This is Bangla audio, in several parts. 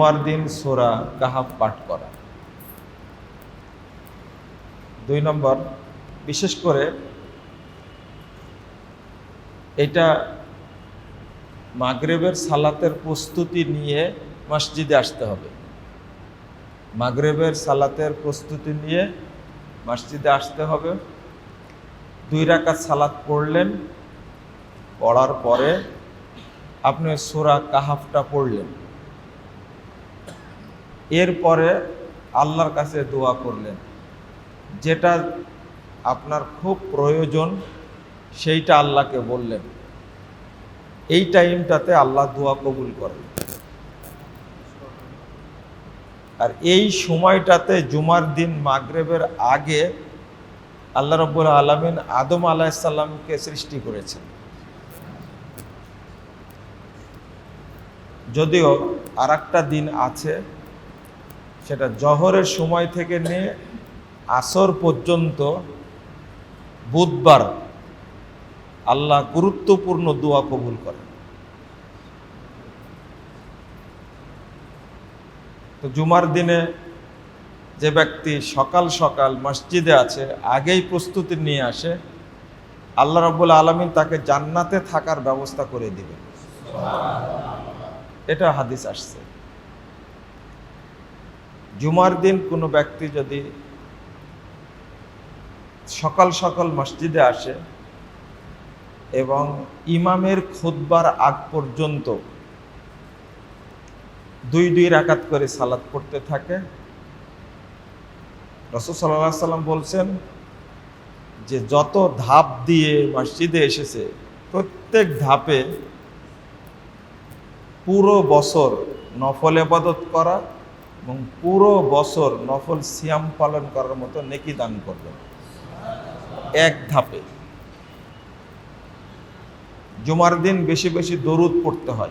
জুমার দিন সোরা কাহাব পাঠ করা। দুই নম্বর, বিশেষ করে এটা মাগরেবের সালাতের প্রস্তুতি নিয়ে মসজিদে আসতে হবে। মাগরেবের সালাতের প্রস্তুতি নিয়ে মসজিদে আসতে হবে। দুই রাকাত সালাত পড়লেন, পড়ার পরে আপনি সোরা কাহাফটা পড়লেন। এরপরে আল্লাহর কাছে দোয়া করলেন। যেটা আপনার খুব প্রয়োজন, সেইটা আল্লাহকে বললেন। এই টাইমটাতে আল্লাহ দোয়া কবুল করেন। আর এই সময়টাতে জুমার দিন মাগরেবের আগে আল্লাহ রব্বুল আলমিন আদম আলাহিসাল্লামকে সৃষ্টি করেছেন। যদিও আর দিন আছে সেটা জহরের সময় থেকে নিয়ে আসর পর্যন্ত বুধবার আল্লাহ গুরুত্বপূর্ণ দোয়া কবুল করেন। তো জুমার দিনে যে ব্যক্তি সকাল সকাল মসজিদে আছে, আগেই প্রস্তুতি নিয়ে আসে, আল্লাহ রব্বুল আলমিন তাকে জান্নাতে থাকার ব্যবস্থা করে দিবে এটা হাদিস আসছে। জুমার দিন কোনো ব্যক্তি যদি সকাল সকাল মসজিদে আসে এবং ইমামের খুদবার আগ পর্যন্ত দুই দুই রাকাত করে সালাদ পড়তে থাকে রসদ সাল্লাহ সাল্লাম বলছেন যে যত ধাপ দিয়ে মসজিদে এসেছে, প্রত্যেক ধাপে পুরো বছর নফল এবাদত করা এবং পুরো বছর নফল সিয়াম পালন করার মতো নেকি দান করবেন। এক ধাপে। জুমার দিন বেশি বেশি দরুদ পড়তে হয়।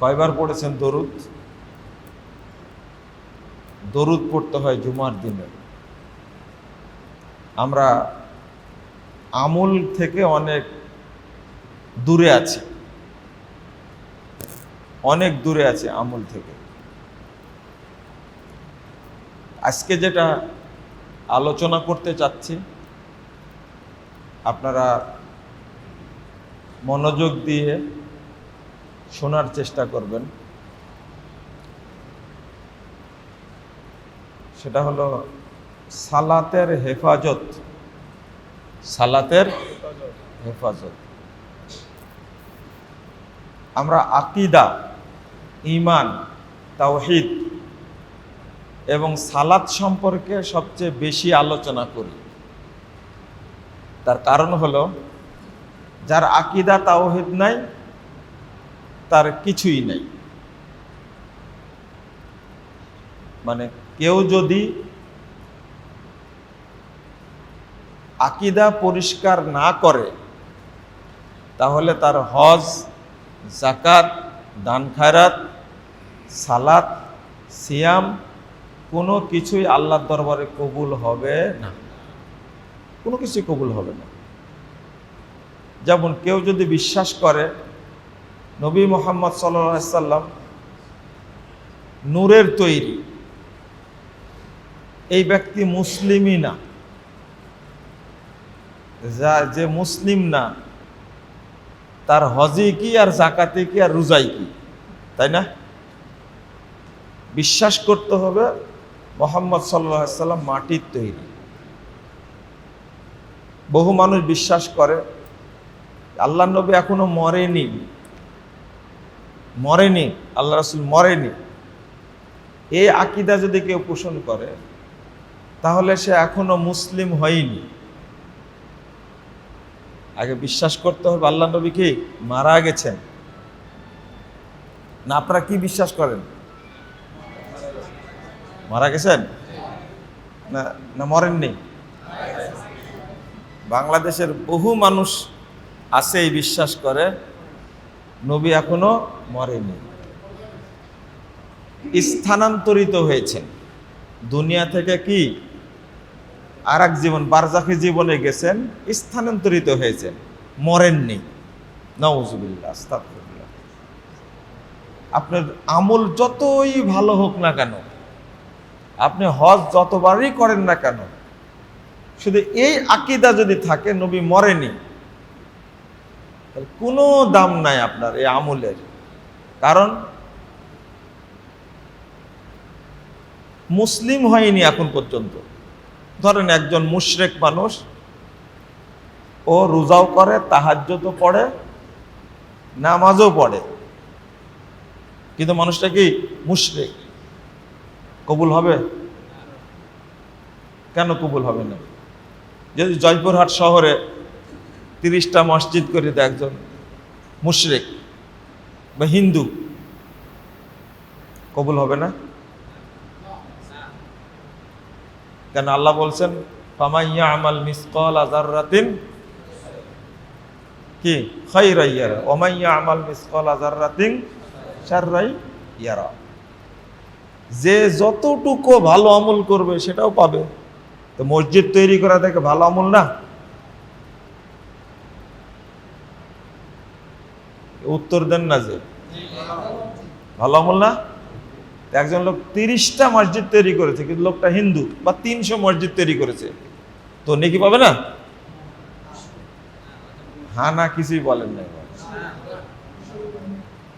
কয়বার পড়েছেন দরুদ? দরুদ পড়তে হয় জুমার দিনে। আমরা আমুল থেকে অনেক দূরে আছি। অনেক দূরে আছে আমুল থেকে। আজকে যেটা আলোচনা করতে চাচ্ছি, আপনারা মনোযোগ দিয়ে শোনার চেষ্টা করবেন। সেটা হলো সালাতের হেফাজত সালাতের হেফাজত। আমরা আকিদা ইমান তাওহিদ এবং সালাদ সম্পর্কে সবচেয়ে বেশি আলোচনা করি। তার কারণ হলো, যার আকিদা তাওহিদ নাই, তার কিছুই নাই। মানে কেউ যদি আকিদা পরিষ্কার না করে, তাহলে তার হজ জাকাত দান খায়রাত, সালাত, সিয়াম কোনো কিছুই আল্লাহর দরবারে কবুল হবে না। কোনো কিছুই কবুল হবে না। যেমন কেউ যদি বিশ্বাস করে নবী মোহাম্মদ সাল্লাম নূরের তৈরি। এই ব্যক্তি মুসলিমই না। যা যে মুসলিম না তার হজি কি আর জাকাতি কি আর রোজাই কি? তাই না? বিশ্বাস করতে হবে মোহাম্মদ সাল্লাম মাটির তৈরি। বহু মানুষ বিশ্বাস করে, আল্লাহ নবী এখনও মরেনি। মরেনি, আল্লাহ রসুল মরেনি। এই আকিদা যদি কেউ পোষণ করে, তাহলে সে এখনও মুসলিম হয়নি। আগে বিশ্বাস করতে হবে আল্লাহ নবী কি মারা গেছেন। না, আপনারা কি বিশ্বাস করেন? মারা গেছেন? না না মরেননি? বাংলাদেশের বহু মানুষ আছে এই বিশ্বাস করে, নবী এখনও মরেনি স্থানান্তরিত হয়েছেন। দুনিয়া থেকে কি আর এক জীবন, বারজাখি জীবনে গেছেন, স্থানান্তরিত হয়েছেন, মরেননি। নওজুবিল্লাহ আপনার আমল যতই ভালো হোক না কেন আপনি হজ যতবারই করেন না কেন, শুধু এই আকিদা যদি থাকে, নবী মরেনি কোনো দাম নাই আপনার এই আমলের। কারণ মুসলিম হয়নি এখন পর্যন্ত। ধরেন একজন মুশরেক মানুষ, ও রোজাও করে তাহাজ্জতও পড়ে, নামাজও পড়ে। কিন্তু মানুষটা কি মুশরেক? কবুল হবে? কেন কবুল হবে না? যদি জয়পুরহাট শহরে তিরিশটা মসজিদ করে দেয় একজন মুশরেক বা হিন্দু, কবুল হবে না? কেন আল্লাহ বলছেন ফামাইয়া আমাল মিসকাল আজাররাতিন কি? খাইরাই ইয়ারা। ওমাইয়া আমাল মিসকাল আজাররাতিন শাররাই ইয়ারা। যে যতটুকু ভালো আমল করবে সেটাও পাবে। তো মসজিদ তৈরি করা থেকে ভালো আমল না? উত্তর দেন না যে। ভালো আমল না? একজন লোক তিরিশটা মসজিদ তৈরি করেছে, কিন্তু লোকটা হিন্দু বা তিনশো মসজিদ তৈরি করেছে। তো নেকি পাবে না? হ্যাঁ না কিছুই বলেন না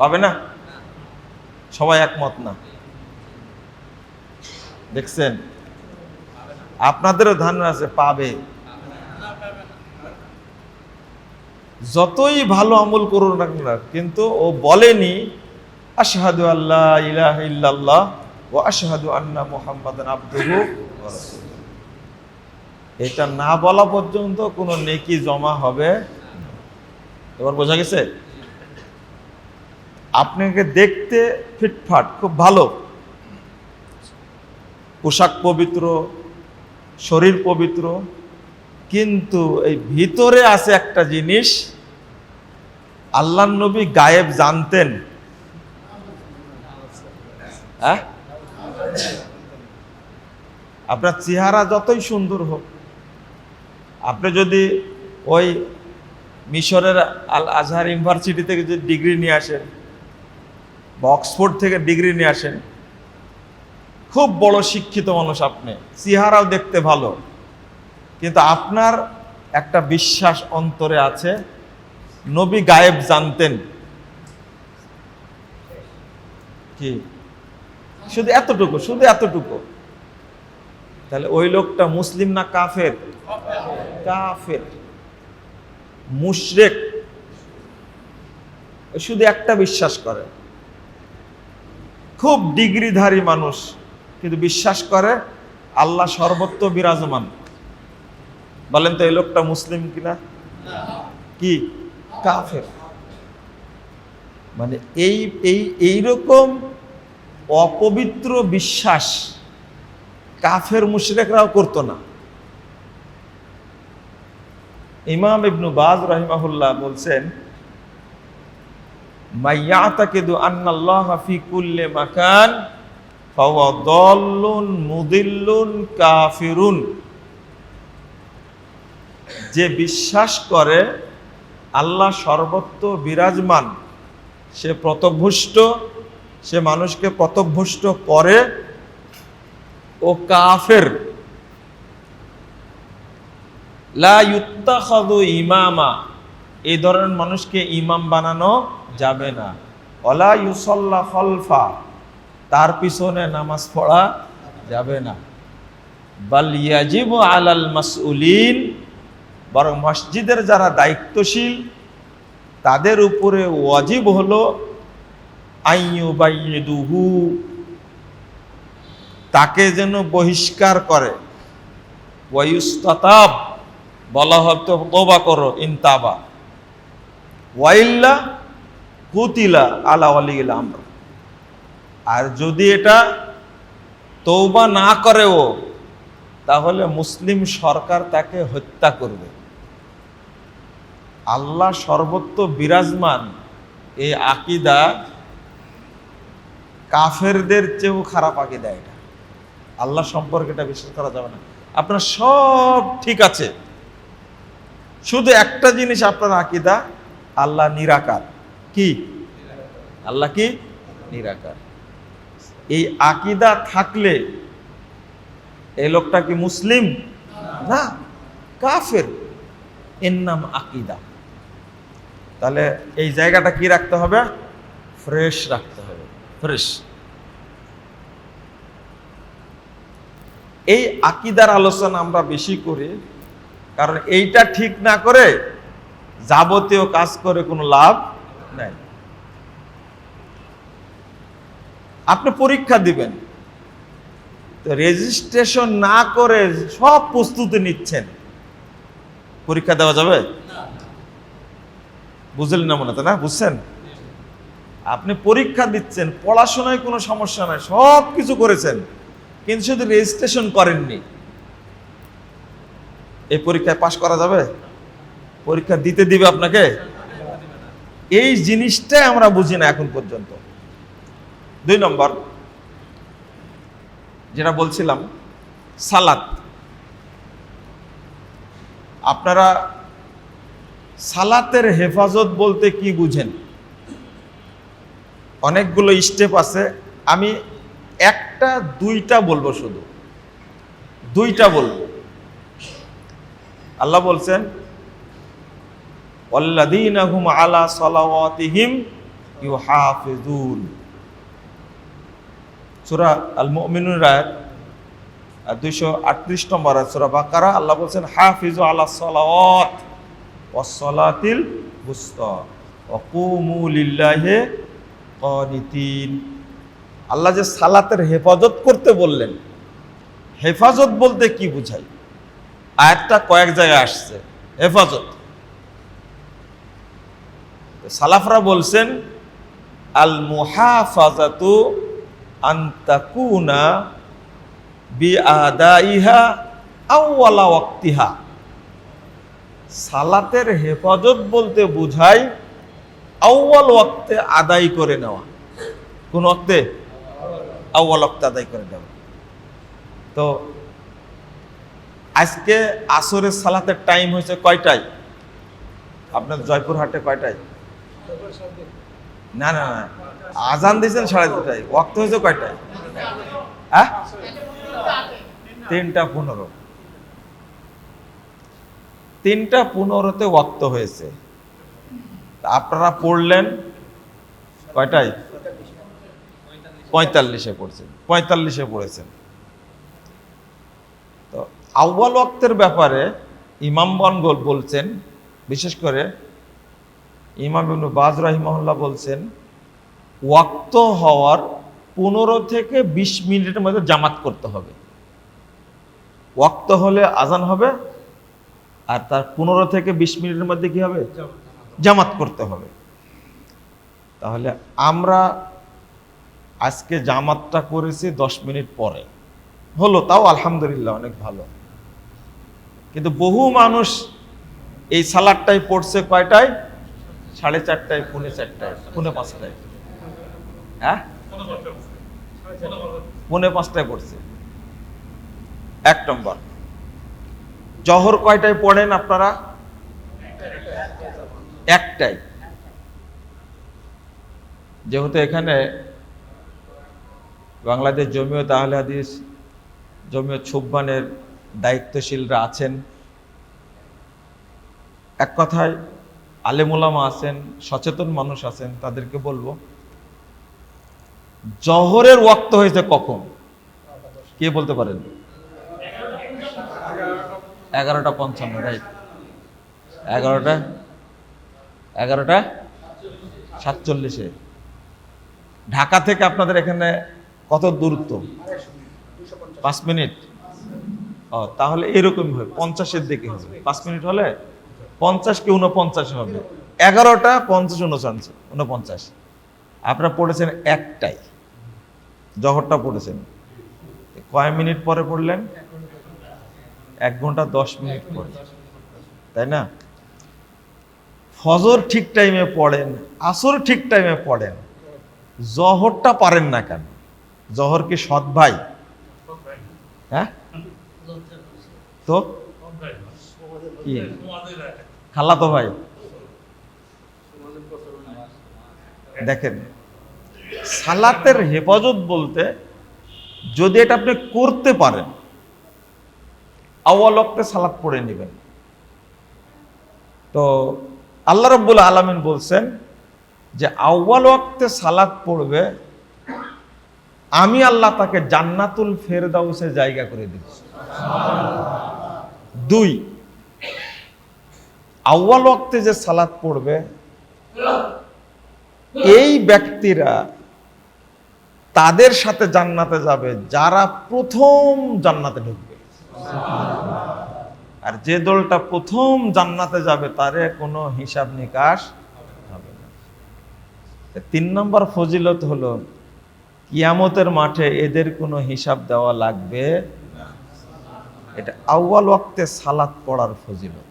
পাবে না? সবাই একমত না। দেখছেন? আপনাদেরও ধারণা আছে, পাবে। যতই ভালো আমল করুন না কিন্তু ও বলেনি, আশহাদু আল্লাহ ইলাহা ইল্লাল্লাহ ও আশহাদু আন্না ওয়া রাসূলুহু। এটা না বলা পর্যন্ত কোনো নেকি জমা হবে এবার বোঝা গেছে? আপনাকে দেখতে ফিটফাট, খুব ভালো। পোশাক পবিত্র, শরীর পবিত্র, কিন্তু এই ভিতরে আছে একটা জিনিস আল্লাহ নবী গায়েব জানতেন। হ্যাঁ? আপনার চেহারা যতই সুন্দর হোক, আপনি যদি ওই মিশরের আল আজহার ইউনিভার্সিটি থেকে যদি ডিগ্রি নিয়ে আসেন, বা অক্সফোর্ড থেকে ডিগ্রি নিয়ে আসেন খুব বড় শিক্ষিত মানুষ আপনি। চেহারাও দেখতে ভালো। কিন্তু আপনার একটা বিশ্বাস অন্তরে আছে, নবী গায়েব জানতেন। কি? শুধু এতটুকু শুধু এতটুকু। তাহলে ওই লোকটা মুসলিম না কাফের? কাফের। মুশরেক। শুধু একটা বিশ্বাস করে। খুব ডিগ্রিধারী মানুষ। কিন্তু বিশ্বাস করে আল্লাহ সর্বত্র বিরাজমান। বলেন তো এই লোকটা মুসলিম কিনা? কি? কাফের। মানে এই এই, এইরকম অপবিত্র বিশ্বাস কাফের মুশরেকরাও করতো না। ইমাম ইবনু বাজ রহিমাহুল্লাহ বলছেন, মাইয়াতাকিদু আন্নাল্লাহ ফি কুল্লি মাকান মুদিল্লুন কাফিরুন যে বিশ্বাস করে আল্লাহ সর্বত্র বিরাজমান, সে প্রতভুষ্ট, সে মানুষকে প্রতভুষ্ট করে ও কাফের। লা ইউত্তাখাযু ইমামা, এই ধরনের মানুষকে ইমাম বানানো যাবে না। ওলা ইউসল্লা খলফা তার পিছনে নামাজ পড়া যাবে না। বাল ইয়াজিবু আলাল মাসউলিন, বরং মসজিদের যারা দায়িত্বশীল, তাদের উপরে ওয়াজিব হলো আইয়ুবাইয়িদুহু তাকে যেন বহিষ্কার করে। ওয়ায়ুস্তাতাব বলা হতো তোবা করো, ইনতাবা। ওয়াইল্লা কুতিলা আলা ওয়ালিল আমর। আর যদি এটা তৌবা না করেও, তাহলে মুসলিম সরকার তাকে হত্যা করবে। আল্লাহ সর্বত্র বিরাজমান এই আকিদা কাফেরদের চেয়েও খারাপ আকিদা এটা। আল্লাহ সম্পর্কে এটা বিশ্বাস করা যাবে না। আপনার সব ঠিক আছে। শুধু একটা জিনিস আপনার আকিদা, আল্লাহ নিরাকার। কি? আল্লাহ কি? নিরাকার। এই আকিদা থাকলে এই লোকটা কি মুসলিম? না, কাফের। এর নাম আকিদা। তাহলে এই জায়গাটা কি রাখতে হবে? ফ্রেশ রাখতে হবে, ফ্রেশ। এই আকিদার আলোচনা আমরা বেশি করি, কারণ এইটা ঠিক না করে যাবতীয় কাজ করে কোনো লাভ নাই। আপনি পরীক্ষা দিবেন। তো রেজিস্ট্রেশন না করে সব প্রস্তুতি নিচ্ছেন। পরীক্ষা দেওয়া যাবে? বুঝলেন না মনে না? বুঝছেন? আপনি পরীক্ষা দিচ্ছেন পড়াশোনায় কোনো সমস্যা নাই সব কিছু করেছেন কিন্তু শুধু রেজিস্ট্রেশন করেননি। এই পরীক্ষায় পাশ করা যাবে? পরীক্ষা দিতে দিবে আপনাকে? এই জিনিসটাই আমরা বুঝি না এখন পর্যন্ত। দুই নম্বর, যেটা বলছিলাম সালাত আপনারা সালাতের হেফাজত বলতে কি বুঝেন? অনেকগুলো স্টেপ আছে। আমি একটা, দুইটা বলব শুধু। দুইটা বলব। আল্লাহ বলছেন ওয়াল্লাযীনাহুম আলা সালাওয়াতিহিম ইউহাফিজুন সূরা আল মুমিনুন রায়াত দুইশো আটত্রিশ নম্বর সূরা বাকারা, আল্লাহ বলছেন, হাফিজু আলা সালাওয়াত ওয়াস সালাতিল বুস্তা ওয়া কুমু আল্লাহ যে সালাতের হেফাজত করতে বললেন, হেফাজত বলতে কি বুঝায় আয়াতটা কয়েক জায়গায় আসছে, হেফাজত। সালাফরা বলছেন আল মুহাফাজাতু আন্তাকুনা বি আদাইহা ওয়াক্তিহা। সালাতের হেফাজত বলতে বুঝায় আউয়াল ওয়াক্তে আদায় করে নেওয়া। কোন ওয়াক্তে? আউয়াল ওয়াক্তে আদায় করে নেওয়া। তো আজকে আসরের সালাতের টাইম হয়েছে কয়টায়? আপনার জয়পুরহাটে কয়টায়? না না না। আজান দিয়েছেন সাড়ে দুটায়, ওয়াক্ত হয়েছে কয়টায়? হ্যাঁ? তিনটা পনেরো। তিনটা পনেরোতে ওয়াক্ত হয়েছে। আপনারা পড়লেন কয়টায়? পঁয়তাল্লিশে পড়ছেন, পঁয়তাল্লিশে পড়েছেন। তো আউ্বাল ওয়াক্তের ব্যাপারে ইমামবন বলছেন, বিশেষ করে ইমাম বাজ রাহিমাহুল্লাহ বলছেন, ওয়াক্ত হওয়ার পনেরো থেকে বিশ মিনিটের মধ্যে জামাত করতে হবে। ওয়াক্ত হলে আজান হবে, আর তার পনেরো থেকে বিশ মিনিটের মধ্যে কি হবে? জামাত করতে হবে। তাহলে আমরা আজকে জামাতটা করেছি দশ মিনিট পরে। হলো তাও আলহামদুলিল্লাহ অনেক ভালো। কিন্তু বহু মানুষ এই সালাদটাই পড়ছে কয়টায়? সাড়ে চারটায়, পুনে চারটায়, পুনে পাঁচটায়। হ্যাঁ? পুনে পাঁচটায় পড়ছে এক নম্বর। জহর কয়টায় পড়েন আপনারা? একটাই যেহেতু এখানে বাংলাদেশ জমিয়ত আহলে হাদিস, জমিয়ত সুব্বানের দায়িত্বশীলরা আছেন। এক কথায় আলেমুলামা আছেন, সচেতন মানুষ আছেন, তাদেরকে বলব, জহরের ওয়াক্ত হয়েছে কখন? কে বলতে পারেন? এগারোটা পঞ্চান্ন রাইট এগারোটা? এগারোটা? সাতচল্লিশে। ঢাকা থেকে আপনাদের এখানে কত দূরত্ব? পাঁচ মিনিট। ও, তাহলে এরকম হবে, পঞ্চাশের দিকে হবে। পাঁচ মিনিট হলে? পঞ্চাশ কি উনপঞ্চাশ হবে? এগারোটা পঞ্চাশ উনপঞ্চাশ উনপঞ্চাশ আপনারা পড়েছেন একটাই। জহরটা পড়েছেন। কয় মিনিট পরে পড়লেন? এক ঘণ্টা দশ মিনিট পরে। তাই না? ফজর ঠিক টাইমে পড়েন, আসর ঠিক টাইমে পড়েন। জহরটা পারেন না কেন? জহর কি সৎ ভাই? হ্যাঁ? তো? খালা তো ভাই। দেখেন, সালাতের হেফাজত বলতে যদি এটা আপনি করতে পারেন আওয়াল ওয়াক্তে সালাত পড়ে নেবেন। তো আল্লাহ রব্বুল আলমিন বলছেন যে আউ্বাল ওয়াক্তে সালাত পড়বে, আমি আল্লাহ তাকে জান্নাতুল ফেরদাউসে জায়গা করে দিব দুই আউ্বাল ওয়াক্তে যে সালাত পড়বে, এই ব্যক্তিরা তাদের সাথে জান্নাতে যাবে, যারা প্রথম জান্নাতে ঢুকবে আর যে দলটা প্রথম জান্নাতে যাবে, তারে কোনো হিসাব নিকাশ হবে না তিন নম্বর ফজিলত হলো, কিয়ামতের মাঠে এদের কোনো হিসাব দেওয়া লাগবে। এটা আউয়াল ওয়াক্তে সালাত পড়ার ফজিলত।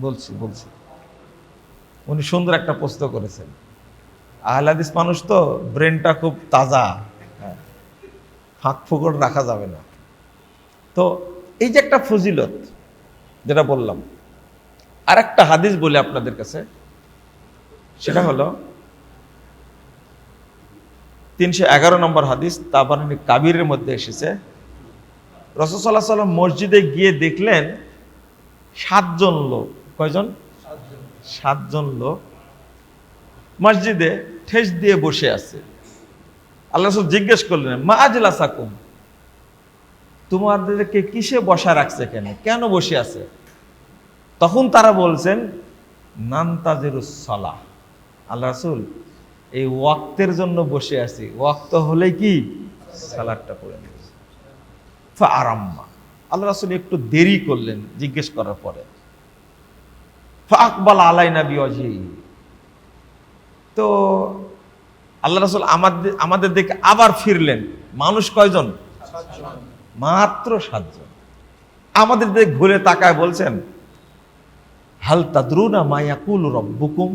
বলছি বলছি। উনি সুন্দর একটা প্রশ্ন করেছেন। আহলাদিস মানুষ তো ব্রেনটা খুব তাজা। হ্যাঁ। ফাঁক ফুকর রাখা যাবে না। তো এই যে একটা ফজিলত যেটা বললাম আর একটা হাদিস বলি আপনাদের কাছে। সেটা হলো তিনশো এগারো নম্বর হাদিস তাবানি কাবিরের মধ্যে এসেছে। রসসাল্লাহ সাল্লাম মসজিদে গিয়ে দেখলেন সাতজন লোক। কয়জন? সাতজন লোক। মসজিদে ঠেস দিয়ে বসে আছে। আল্লাহ রসুল জিজ্ঞেস করলেন, মা আজলা সাকুম তোমাদেরকে কিসে বসা রাখছে কেন? কেন বসে আছে? তখন তারা বলছেন নান্তাজেরুসলা আল্লাহ রসুল এই ওয়াক্তের জন্য বসে আছি। ওয়াক্ত হলে কি? সালাদটা পড়ে নিয়েছে আরাম্মা। আল্লাহ রাসুল একটু দেরি করলেন জিজ্ঞেস করার পরে। আকবাল আলাই নাবি অজি তো আল্লাহ রাসুল আমাদের আমাদের দিকে আবার ফিরলেন। মানুষ কয়জন? মাত্র সাতজন। আমাদের দিকে ঘুরে তাকায় বলছেন, হাল তাদরুনা মায়াকুল রব্বুকুম?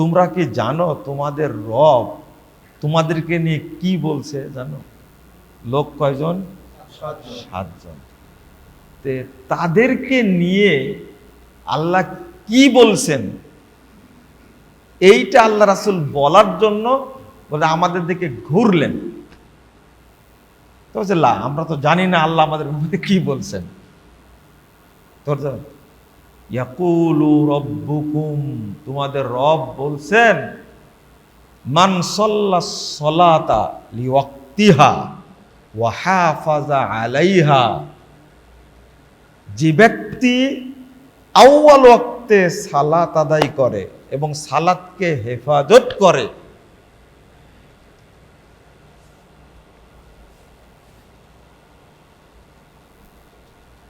তোমরা কি জানো তোমাদের রব তোমাদেরকে নিয়ে কি বলছে জানো? লোক কয়জন? সাতজন। তাদেরকে নিয়ে আল্লাহ কি বলছেন? এইটা আল্লাহ রাসুল বলার জন্য বলে আমাদের দিকে ঘুরলেন। তো বলছে আমরা তো জানি না আল্লাহ আমাদের মধ্যে কি বলছেন। তোর ইয়াকুলু রব্বুকুম, তোমাদের রব বলছেন, মান সল্লা সলাতা লিওয়াক্তিহা ওয়াহাফাজা আলাইহা। যে ব্যক্তি আউয়াল ওয়াক্তে সালাত আদায় করে এবং সালাতকে হেফাজত করে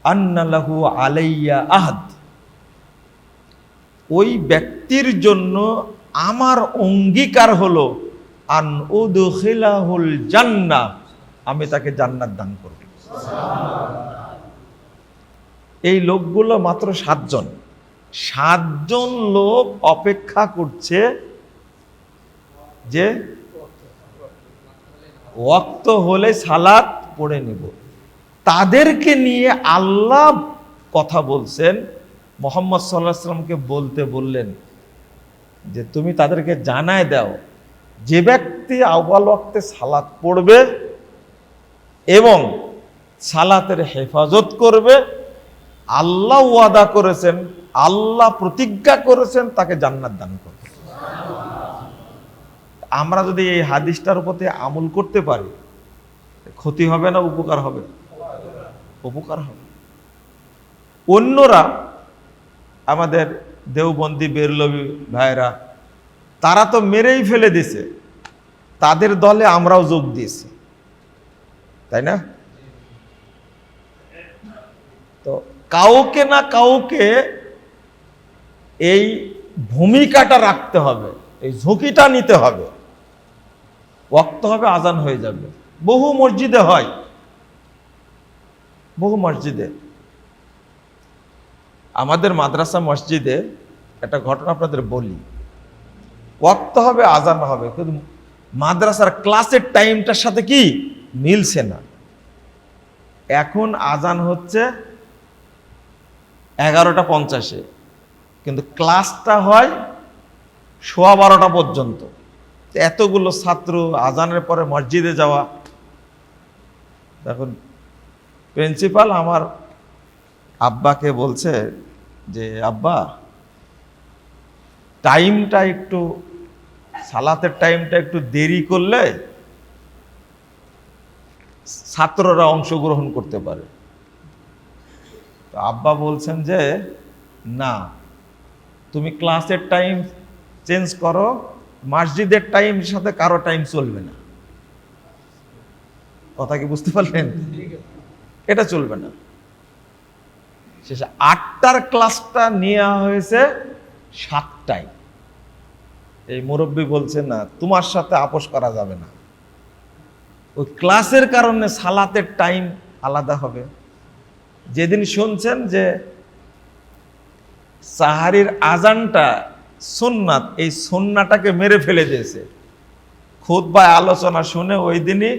আন্নালাহু আলাইয়া আহাদ। ওই ব্যক্তির জন্য আমার অঙ্গীকার হলো, আন উদখিলাহুল জান্নাহ আমি তাকে জান্নাত দান করব। এই লোকগুলো মাত্র সাতজন। সাতজন লোক অপেক্ষা করছে যে ওয়াক্ত হলে সালাত পড়ে নেব। তাদেরকে নিয়ে আল্লাহ কথা বলছেন মোহাম্মদ সাল্লাহ সাল্লামকে বলতে বললেন যে, তুমি তাদেরকে জানায় দাও, যে ব্যক্তি আউ্বাল ওয়াক্তে সালাত পড়বে এবং সালাতের হেফাজত করবে, আল্লাহ ওয়াদা করেছেন, আল্লাহ প্রতিজ্ঞা করেছেন, তাকে জান্নাত দান করবে। আমরা যদি এই হাদিসটার প্রতি আমল করতে পারি, ক্ষতি হবে না, উপকার হবে? উপকার হবে। অন্যরা আমাদের দেওবন্দি বেরলবি ভাইরা, তারা তো মেরেই ফেলে দিছে। তাদের দলে আমরাও যোগ দিয়েছি। তাই না? তো কাউকে না কাউকে এই ভূমিকাটা রাখতে হবে, এই ঝুঁকিটা নিতে হবে। ওয়াক্ত হবে, আজান হয়ে যাবে। বহু মসজিদে হয়। বহু মসজিদে। আমাদের মাদ্রাসা মসজিদে একটা ঘটনা আপনাদের বলি। ওয়াক্ত হবে, আজান হবে, কিন্তু মাদ্রাসার ক্লাসের টাইমটার সাথে কি? মিলছে না। এখন আজান হচ্ছে এগারোটা পঞ্চাশে, কিন্তু ক্লাসটা হয় সোয়া বারোটা পর্যন্ত। এতগুলো ছাত্র আজানের পরে মসজিদে যাওয়া। দেখুন, প্রিন্সিপাল আমার আব্বাকে বলছে যে, আব্বা টাইমটা একটু, সালাতের টাইমটা একটু দেরি করলে ছাত্ররা অংশগ্রহণ করতে পারে। তো আব্বা বলছেন যে, না, তুমি ক্লাসের টাইম চেঞ্জ করো, মসজিদের টাইম সাথে কারও টাইম চলবে না। কথা কি বুঝতে পারলেন? এটা চলবে না। শেষে আটটার ক্লাসটা নেওয়া হয়েছে সাতটায়। এই মুরব্বী বলছে, না, তোমার সাথে আপোষ করা যাবে না। ওই ক্লাসের কারণে সালাতের টাইম আলাদা হবে। যেদিন শুনছেন যে সাহারির আজানটা সুন্নাত, এই সুন্নাটাকে মেরে ফেলে দিয়েছে। খুদ বা আলোচনা শুনে ওই দিনই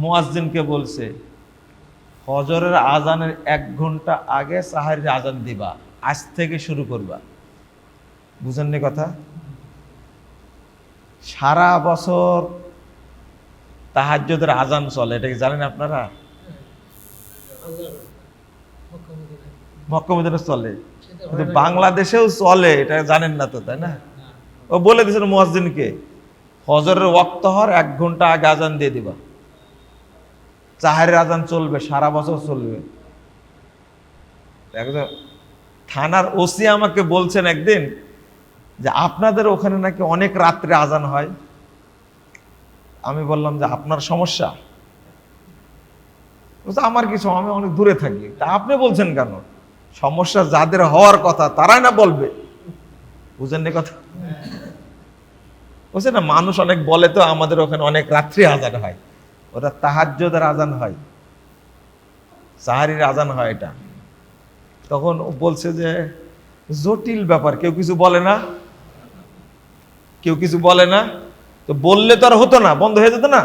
মুয়াজ্জিনকে বলছে ফজরের আজানের এক ঘণ্টা আগে সাহারির আজান দিবা, আজ থেকে শুরু করবা। বুঝেননি কথা? সারা বছর তাহাজ্যদের আজান চলে, এটা কি জানেন আপনারা? মক্কমদিনে চলে। কিন্তু বাংলাদেশেও চলে, এটা জানেন না তো, তাই না? ও বলে দিয়েছেন মুয়াজ্জিনকে ফজরের ওয়াক্ত হওয়ার এক ঘণ্টা আগে আজান দিয়ে দিবা। চাহারের আজান চলবে সারা বছর চলবে। একজন থানার ওসি আমাকে বলছেন একদিন যে আপনাদের ওখানে নাকি অনেক রাত্রে আজান হয়। আমি বললাম যে আপনার সমস্যা? বলছে, আমার কিছু আমি অনেক দূরে থাকি। তা আপনি বলছেন কেন? সমস্যা যাদের হওয়ার কথা তারাই না বলবে? বুঝেন না কথা বুঝছে না মানুষ অনেক বলে তো আমাদের ওখানে অনেক রাত্রি আজান হয়। ওটা তাহাজ্যদের আজান হয়। সাহারির আজান হয় এটা। তখন বলছে যে, জটিল ব্যাপার, কেউ কিছু বলে না? কেউ কিছু বলে না? তো বললে তো আর হতো না, বন্ধ হয়ে যেত না?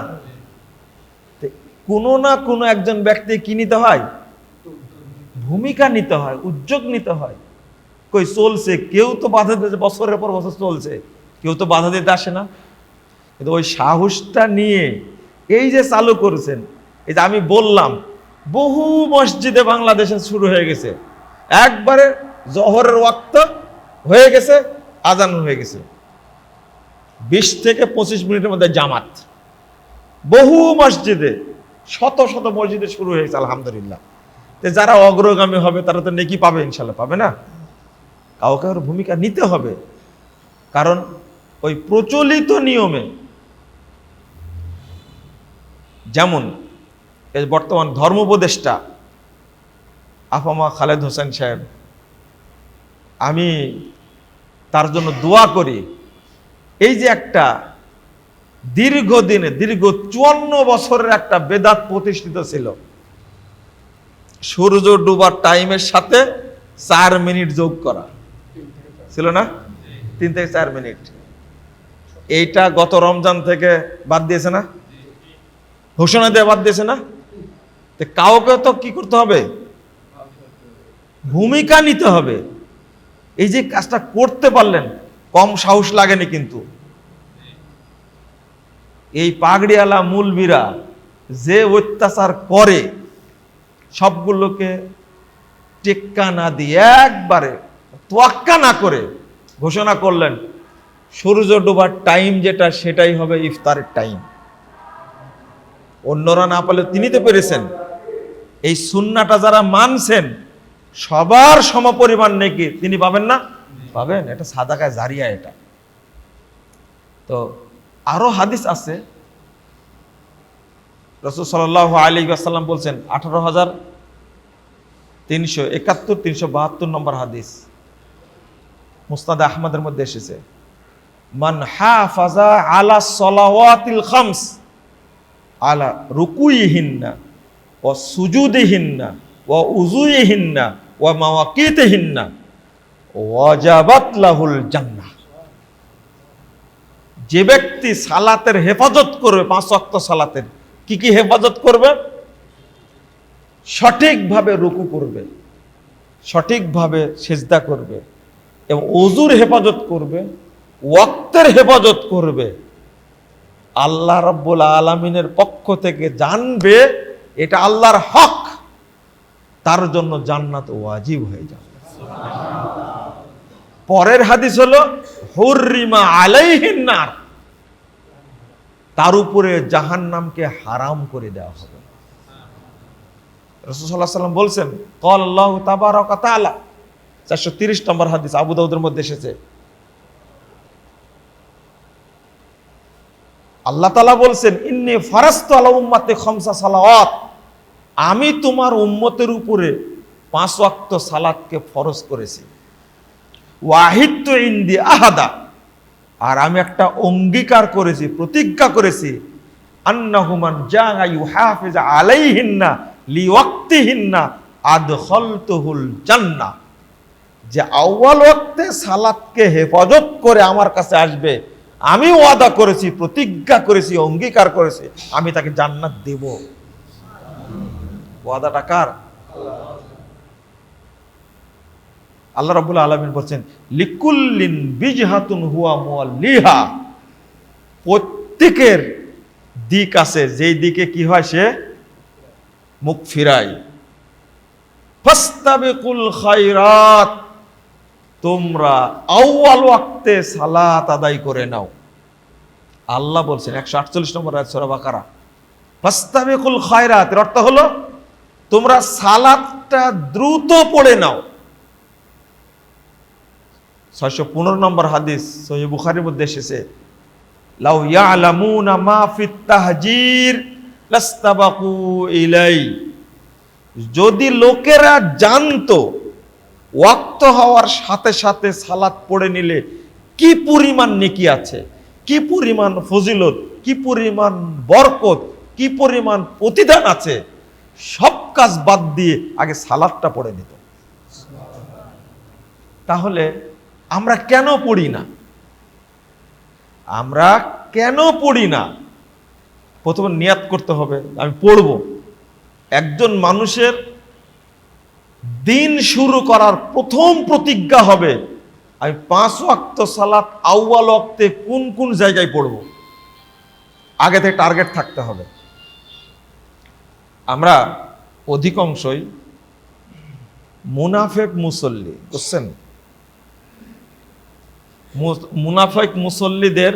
কোনো না কোনো একজন ব্যক্তি কি নিতে হয়? ভূমিকা নিতে হয়, উদ্যোগ নিতে হয়। কই, চলছে, কেউ তো বাধা দিতে, বছরের পর বছর চলছে, কেউ তো বাধা দিতে আসে না। কিন্তু ওই সাহসটা নিয়ে এই যে চালু করেছেন, এই যে আমি বললাম, বহু মসজিদে বাংলাদেশে শুরু হয়ে গেছে। একবারে জহরের ওয়াক্ত হয়ে গেছে আজান হয়ে গেছে। বিশ থেকে পঁচিশ মিনিটের মধ্যে জামাত। বহু মসজিদে, শত শত মসজিদে শুরু হয়েছে আলহামদুলিল্লাহ। তো যারা অগ্রগামী হবে, তারা তো নেকি পাবে, ইনশাল্লাহ পাবে না? কাউকে ভূমিকা নিতে হবে। কারণ ওই প্রচলিত নিয়মে যেমন বর্তমান ধর্ম উপদেষ্টা আফামা খালেদ হোসেন সাহেব, আমি তার জন্য দোয়া করি, এই যে একটা দীর্ঘদিনে, দীর্ঘ চুয়ান্ন বছরের একটা বেদাত প্রতিষ্ঠিত ছিল। সূর্য ডুবার টাইমের সাথে চার মিনিট যোগ করা। ছিল না? তিন থেকে চার মিনিট। এইটা গত রমজান থেকে বাদ দিয়েছে না? ঘোষণা দিয়ে বাদ দিয়েছে না? তো কাউকে তো কি করতে হবে? ভূমিকা নিতে হবে। এই যে কাজটা করতে পারলেন, কম সাহস লাগেনি কিন্তু। এই পাগড়িওয়ালা মূলবীরা যে অত্যাচার করে, সবগুলোকে টেক্কা না দিয়ে একবারে তোয়াক্কা না করে ঘোষণা করলেন, সূর্য ডোবার টাইম যেটা, সেটাই হবে ইফতারের টাইম অন্যরা না পারলে তিনি তো পেরেছেন। এই সুন্নাটা যারা মানছেন, সবার সমপরিমাণ নাকি তিনি পাবেন না? পাবেন, এটা সাদাকায় জারিয়া এটা। তো আরও হাদিস আছে। রসুল সাল্লাহ আলী আসাল্লাম বলছেন, আঠারো হাজার তিনশো একাত্তর, তিনশো বাহাত্তর নম্বর হাদিস। মুস্তাদ আহমদের মধ্যে এসেছে। মান হাফাজা আলা সলাওয়াতিল খামস। আলা রুকুইহিন্না ও সুজুদিহিন্না ও উজুইহিন্না ও মাওয়াকিতিহিন্না, ওয়াজাবাত লাহুল জান্নাহ। যে ব্যক্তি সালাতের হেফাজত করবে, পাঁচ অক্ত সালাতের, কি কি হেফাজত করবে? সঠিকভাবে রুকু করবে, সঠিকভাবে সেজদা করবে, এবং অজুর হেফাজত করবে, ওয়াক্তের হেফাজত করবে আল্লাহ রব্বুল আলমিনের পক্ষ থেকে জানবে এটা আল্লাহর হক, তার জন্য জান্নাত ওয়াজিব হয়ে যাবে। পরের হাদিস হলো, হুররিমা আলাইহিন নার, তার উপরে জাহান্নামকে হারাম করে দেওয়া হবে। রসুল্লাহ সাল্লাম বলছেন কল আল্লাহ তাবারক তাআলা চারশো তিরিশ নম্বর হাদিস আবু দাউদের মধ্যে এসেছে। আল্লাহ তালা বলছেন, ইন্নি ফারাস্ত আলা উম্মাতে খমসা সালাওয়াত। আমি তোমার উম্মতের উপরে পাঁচ ওয়াক্ত সালাতকে ফরজ করেছি। ওয়াহিদ ইন্দি আহাদা। আর আমি একটা অঙ্গীকার করেছি, প্রতিজ্ঞা করেছি আন্না আন্নাহুমান জাঙ্গা ইউহাফিজ আলাইহিন্না লিওয়াক্তিহিন্না আদখলতুহুল জান্নাহ। যে আউয়াল ওয়াক্তে সালাতকে হেফাজত করে আমার কাছে আসবে আমি ওয়াদা করেছি, প্রতিজ্ঞা করেছি, অঙ্গীকার করেছি, আমি তাকে জান্নাত দেব। ওয়াদাটা কার? আল্লাহ রাব্বুল আলামিন বলছেন, লিকুল্লিন বিজহাতুন হুয়া মুয়াল্লিহা প্রত্যেকের দিক আছে, যেই দিকে কি হয় সে মুখ ফিরায়। ফাস্তাবিকুল খায়রাত। তোমরা আউয়াল ওয়াক্তে সালাত আদায় করে নাও। আল্লাহ বলছেন, একশো আটচল্লিশ নম্বর আয়াত সূরা বাকারা, ফাস্তাবিকুল খায়রাত এর অর্থ হলো, তোমরা সালাতটা দ্রুত পড়ে নাও। ছয়শো পনেরো নম্বর হাদিস সহি বুখারির মধ্যে এসেছে, লাউ ইয়ালামুনা মা ফিত তাহজির লাস্তাবাকু ইলাই যদি লোকেরা জানতো ওয়াক্ত হওয়ার সাথে সাথে সালাত পড়ে নিলে কি পরিমাণ নেকি আছে? কি পরিমাণ ফজিলত? কি পরিমাণ বরকত? কি পরিমাণ প্রতিদান আছে? সব কাজ বাদ দিয়ে আগে সালাদটা পড়ে নিত। তাহলে আমরা কেন পড়ি না? আমরা কেন পড়ি না? প্রথমে নিয়াত করতে হবে, আমি পড়ব। একজন মানুষের দিন শুরু করার প্রথম প্রতিজ্ঞা হবে, আমি পাঁচ ওয়াক্ত সালাত আউয়াল ওয়াক্তে কোন কোন জায়গায় পড়ব? আগে থেকে টার্গেট থাকতে হবে। আমরা অধিকাংশই মুনাফেক মুসল্লি, বুঝছেন? মুনাফেক মুসল্লিদের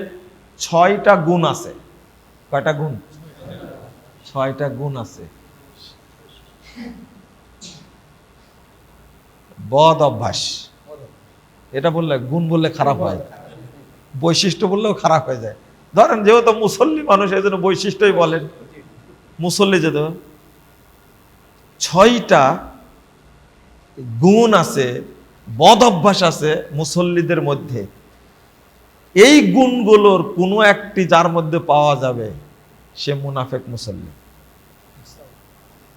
ছয়টা গুণ আছে। কয়টা গুণ? ছয়টা গুণ আছে। বদ অভ্যাস। এটা বললে, গুণ বললে খারাপ হয়। বৈশিষ্ট্য বললেও খারাপ হয়ে যায়। ধরেন যেহেতু মুসল্লি মানুষ, এই জন্য বৈশিষ্ট্যই বলেন। মুসল্লি যেহেতু ছয়টা গুণ আছে, বদ অভ্যাস আছে মুসল্লিদের মধ্যে। এই গুণগুলোর কোনো একটি যার মধ্যে পাওয়া যাবে, সে মুনাফেক মুসল্লি।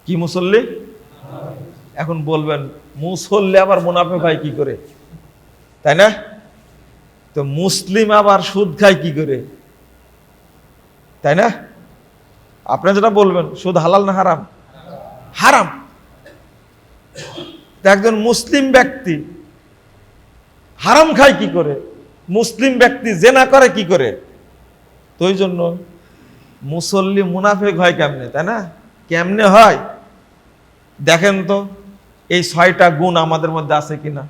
কি মুসল্লি? এখন বলবেন মুসল্লি আবার মুনাফে হয় কি করে? তাই না? তো মুসলিম আবার সুদ খায় কি করে? তাই না? আপনি যেটা বলবেন, সুদ হালাল না হারাম? হারাম। একজন মুসলিম ব্যক্তি হারাম খায় কি করে? মুসলিম ব্যক্তি জেনা করে কি করে? তো ওই জন্য মুসল্লি মুনাফেক হয় কেমনে, তাই না? কেমনে হয়? দেখেন তো এই ছয়টা গুণ আমাদের মধ্যে আছে কিনা?